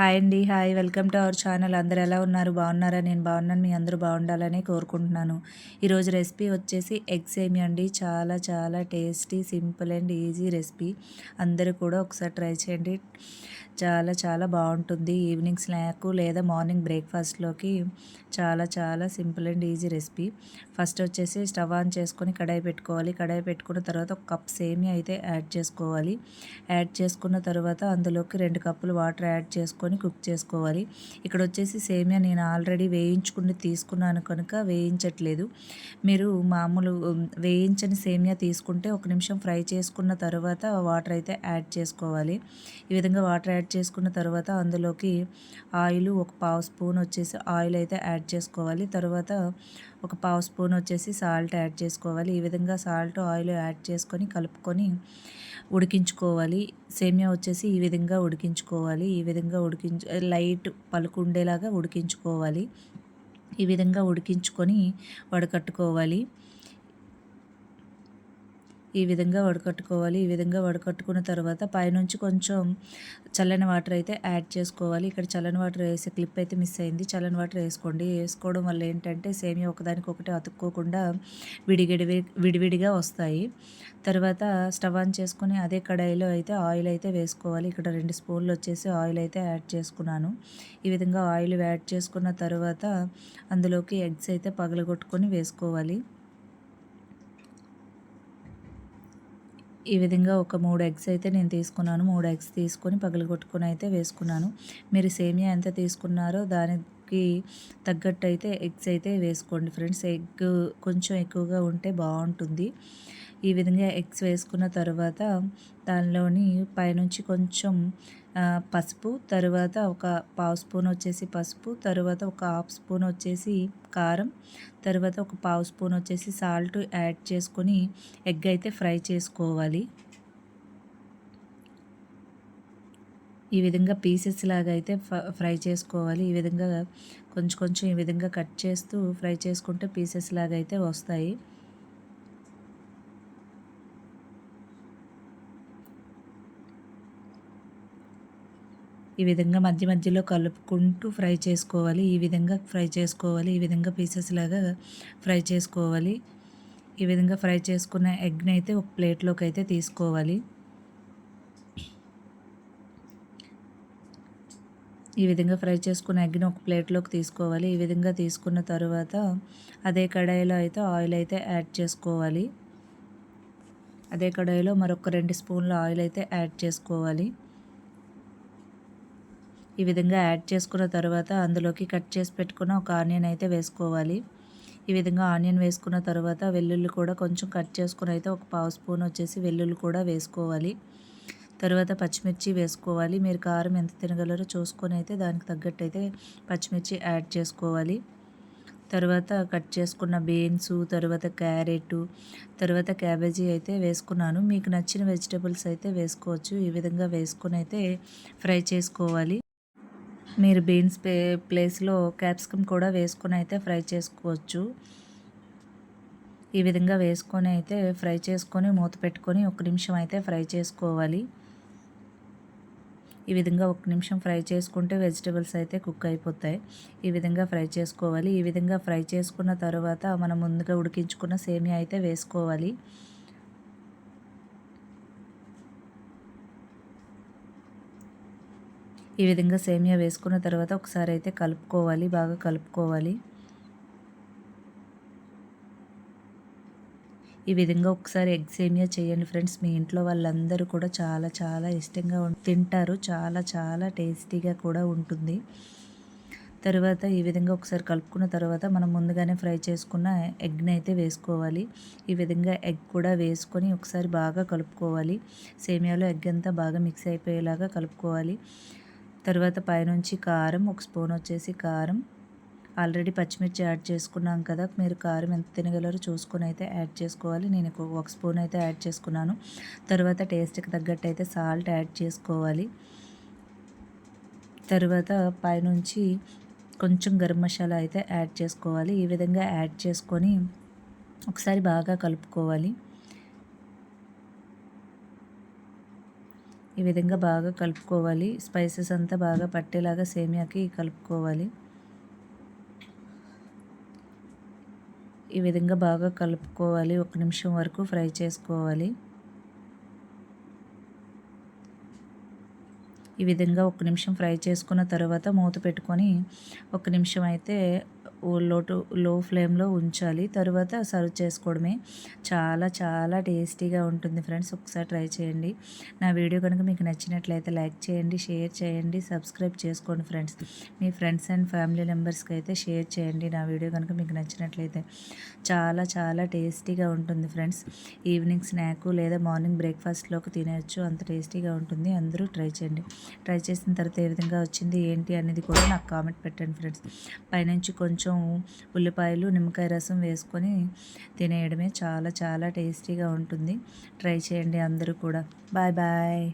Hi అండి hi. Welcome to our channel. అందరు ఎలా ఉన్నారు? బాగున్నారా? నేను బాగున్నాను. మీ అందరూ బాగుండాలని కోరుకుంటున్నాను. ఈరోజు రెసిపీ వచ్చేసి ఎగ్ సేమి అండి. చాలా చాలా tasty simple and easy recipe. అందరూ కూడా ఒకసారి ట్రై చేయండి. చాలా చాలా బాగుంటుంది. ఈవినింగ్ స్నాక్ లేదా మార్నింగ్ బ్రేక్ఫాస్ట్లోకి చాలా చాలా simple and easy recipe. First వచ్చేసి స్టవ్ ఆన్ చేసుకొని కడాయి పెట్టుకోవాలి. కడాయి పెట్టుకున్న తర్వాత ఒక కప్ సేమియా అయితే యాడ్ చేసుకోవాలి. యాడ్ చేసుకున్న తర్వాత అందులోకి రెండు కప్పులు వాటర్ యాడ్ చేసుకొని కుక్ చేసుకోవాలి. ఇక్కడ వచ్చేసి సేమియా నేను ఆల్రెడీ వేయించుకుని తీసుకున్నాను కనుక వేయించట్లేదు. మీరు మామూలు వేయించని సేమియా తీసుకుంటే ఒక నిమిషం ఫ్రై చేసుకున్న తర్వాత వాటర్ అయితే యాడ్ చేసుకోవాలి. ఈ విధంగా వాటర్ యాడ్ చేసుకున్న తర్వాత అందులోకి ఆయిల్ ఒక పావు స్పూన్ వచ్చేసి ఆయిల్ అయితే యాడ్ చేసుకోవాలి. తర్వాత ఒక పావు స్పూన్ వచ్చేసి సాల్ట్ యాడ్ చేసుకోవాలి. ఈ విధంగా సాల్ట్ ఆయిల్ యాడ్ చేసుకొని కలుపుకొని ఉడికించుకోవాలి. సేమియా వచ్చేసి ఈ విధంగా ఉడికించుకోవాలి. ఈ విధంగా ఉడికించు లైట్ పలుకుండేలాగా ఉడికించుకోవాలి. ఈ విధంగా ఉడికించుకొని వడకట్టుకోవాలి. ఈ విధంగా వడకట్టుకోవాలి. ఈ విధంగా వడకట్టుకున్న తర్వాత పైనుంచి కొంచెం చల్లని వాటర్ అయితే యాడ్ చేసుకోవాలి. ఇక్కడ చల్లని వాటర్ వేసే క్లిప్ అయితే మిస్ అయింది. చల్లని వాటర్ వేసుకోండి. వేసుకోవడం వల్ల ఏంటంటే సేమియా ఒకదానికొకటి అతుక్కోకుండా విడిగిడి విడివిడిగా వస్తాయి. తర్వాత స్టవ్ ఆన్ చేసుకుని అదే కడాయిలో అయితే ఆయిల్ అయితే వేసుకోవాలి. ఇక్కడ రెండు స్పూన్లు వచ్చేసి ఆయిల్ అయితే యాడ్ చేసుకున్నాను. ఈ విధంగా ఆయిల్ యాడ్ చేసుకున్న తర్వాత అందులోకి ఎగ్స్ అయితే పగలగొట్టుకొని వేసుకోవాలి. ఈ విధంగా ఒక మూడు ఎగ్స్ అయితే నేను తీసుకున్నాను. మూడు ఎగ్స్ తీసుకొని పగలగొట్టుకొని అయితే వేసుకున్నాను. మీరు సేమియా ఎంత తీసుకున్నారో దానికి తగ్గట్టు అయితే ఎగ్స్ అయితే వేసుకోండి ఫ్రెండ్స్. ఎగ్ కొంచెం ఎక్కువగా ఉంటే బాగుంటుంది. ఈ విధంగా ఎగ్స్ వేసుకున్న తర్వాత దానిలోని పైనుంచి కొంచెం పసుపు తర్వాత ఒక పావు స్పూన్ వచ్చేసి పసుపు తర్వాత ఒక హాఫ్ స్పూన్ వచ్చేసి కారం తర్వాత ఒక పావు స్పూన్ వచ్చేసి సాల్ట్ యాడ్ చేసుకొని ఎగ్ అయితే ఫ్రై చేసుకోవాలి. ఈ విధంగా పీసెస్ లాగా అయితే ఫ్రై చేసుకోవాలి. ఈ విధంగా కొంచెం కొంచెం ఈ విధంగా కట్ చేస్తూ ఫ్రై చేసుకుంటే పీసెస్ లాగా అయితే వస్తాయి. ఈ విధంగా మధ్య మధ్యలో కలుపుకుంటూ ఫ్రై చేసుకోవాలి. ఈ విధంగా ఫ్రై చేసుకోవాలి. ఈ విధంగా పీసెస్ లాగా ఫ్రై చేసుకోవాలి. ఈ విధంగా ఫ్రై చేసుకున్న ఎగ్ని అయితే ఒక ప్లేట్లోకి అయితే తీసుకోవాలి. ఈ విధంగా ఫ్రై చేసుకున్న ఎగ్ని ఒక ప్లేట్లోకి తీసుకోవాలి. ఈ విధంగా తీసుకున్న తర్వాత అదే కడాయిలో అయితే ఆయిల్ అయితే యాడ్ చేసుకోవాలి. అదే కడాయిలో మరొక రెండు స్పూన్ల ఆయిల్ అయితే యాడ్ చేసుకోవాలి. ఈ విధంగా యాడ్ చేసుకున్న తర్వాత అందులోకి కట్ చేసి పెట్టుకున్న ఒక ఆనియన్ అయితే వేసుకోవాలి. ఈ విధంగా ఆనియన్ వేసుకున్న తర్వాత వెల్లుల్లి కూడా కొంచెం కట్ చేసుకుని అయితే ఒక పావు స్పూన్ వచ్చేసి వెల్లుల్లి కూడా వేసుకోవాలి. తర్వాత పచ్చిమిర్చి వేసుకోవాలి. మీరు కారం ఎంత తినగలరో చూసుకొని అయితే దానికి తగ్గట్టు అయితే పచ్చిమిర్చి యాడ్ చేసుకోవాలి. తర్వాత కట్ చేసుకున్న బీన్స్ తర్వాత క్యారెట్ తర్వాత క్యాబేజీ అయితే వేసుకున్నాను. మీకు నచ్చిన వెజిటేబుల్స్ అయితే వేసుకోవచ్చు. ఈ విధంగా వేసుకొని అయితే ఫ్రై చేసుకోవాలి. మీరు బీన్స్ పే ప్లేస్లో క్యాప్సికమ్ కూడా వేసుకొని అయితే ఫ్రై చేసుకోవచ్చు. ఈ విధంగా వేసుకొని అయితే ఫ్రై చేసుకొని మూత పెట్టుకొని ఒక నిమిషం అయితే ఫ్రై చేసుకోవాలి. ఈ విధంగా ఒక నిమిషం ఫ్రై చేసుకుంటే వెజిటబుల్స్ అయితే కుక్ అయిపోతాయి. ఈ విధంగా ఫ్రై చేసుకోవాలి. ఈ విధంగా ఫ్రై చేసుకున్న తర్వాత మనం ముందుగా ఉడికించుకున్న సేమియా అయితే వేసుకోవాలి. ఈ విధంగా సేమియా వేసుకున్న తర్వాత ఒకసారి అయితే కలుపుకోవాలి బాగా కలుపుకోవాలి. ఈ విధంగా ఒకసారి ఎగ్ సేమియా చేయండి ఫ్రెండ్స్. మీ ఇంట్లో వాళ్ళందరూ కూడా చాలా చాలా ఇష్టంగా తింటారు. చాలా చాలా టేస్టీగా కూడా ఉంటుంది. తర్వాత ఈ విధంగా ఒకసారి కలుపుకున్న తర్వాత మనం ముందుగానే ఫ్రై చేసుకున్న ఎగ్ని అయితే వేసుకోవాలి. ఈ విధంగా ఎగ్ కూడా వేసుకొని ఒకసారి బాగా కలుపుకోవాలి. సేమియాలో ఎగ్ అంతా బాగా మిక్స్ అయిపోయేలాగా కలుపుకోవాలి. తర్వాత పైనుంచి కారం ఒక స్పూన్ వచ్చేసి కారం. ఆల్రెడీ పచ్చిమిర్చి యాడ్ చేసుకున్నాం కదా మీరు కారం ఎంత తినగలరో చూసుకొని అయితే యాడ్ చేసుకోవాలి. నేను ఒక స్పూన్ అయితే యాడ్ చేసుకున్నాను. తర్వాత టేస్ట్కి తగ్గట్టు అయితే సాల్ట్ యాడ్ చేసుకోవాలి. తర్వాత పైనుంచి కొంచెం గరం మసాలా అయితే యాడ్ చేసుకోవాలి. ఈ విధంగా యాడ్ చేసుకొని ఒకసారి బాగా కలుపుకోవాలి. ఈ విధంగా బాగా కలుపుకోవాలి. స్పైసెస్ అంతా బాగా పట్టేలాగా సేమియాకి కలుపుకోవాలి. ఈ విధంగా బాగా కలుపుకోవాలి. ఒక నిమిషం వరకు ఫ్రై చేసుకోవాలి. ఈ విధంగా ఒక నిమిషం ఫ్రై చేసుకున్న తర్వాత మూత పెట్టుకొని ఒక నిమిషం అయితే లోటు లో ఫ్లేమ్లో ఉంచాలి. తర్వాత సర్వ్ చేసుకోవడమే. చాలా చాలా టేస్టీగా ఉంటుంది ఫ్రెండ్స్. ఒకసారి ట్రై చేయండి. నా వీడియో కనుక మీకు నచ్చినట్లయితే లైక్ చేయండి షేర్ చేయండి సబ్స్క్రైబ్ చేసుకోండి ఫ్రెండ్స్. మీ ఫ్రెండ్స్ అండ్ ఫ్యామిలీ మెంబర్స్కి అయితే షేర్ చేయండి. నా వీడియో కనుక మీకు నచ్చినట్లయితే. చాలా చాలా టేస్టీగా ఉంటుంది ఫ్రెండ్స్. ఈవినింగ్ స్నాక్ లేదా మార్నింగ్ బ్రేక్ఫాస్ట్లోకి తినేయచ్చు. అంత టేస్టీగా ఉంటుంది. అందరూ ట్రై చేయండి. ట్రై చేసిన తర్వాత ఏ విధంగా వచ్చింది ఏంటి అనేది కూడా నాకు కామెంట్ పెట్టండి ఫ్రెండ్స్. పైనుంచి కొంచెం కొంచెం ఉల్లిపాయలు నిమ్మకాయ రసం వేసుకొని తినేయడమే చాలా చాలా టేస్టీగా ఉంటుంది. ట్రై చేయండి అందరూ కూడా. Bye bye.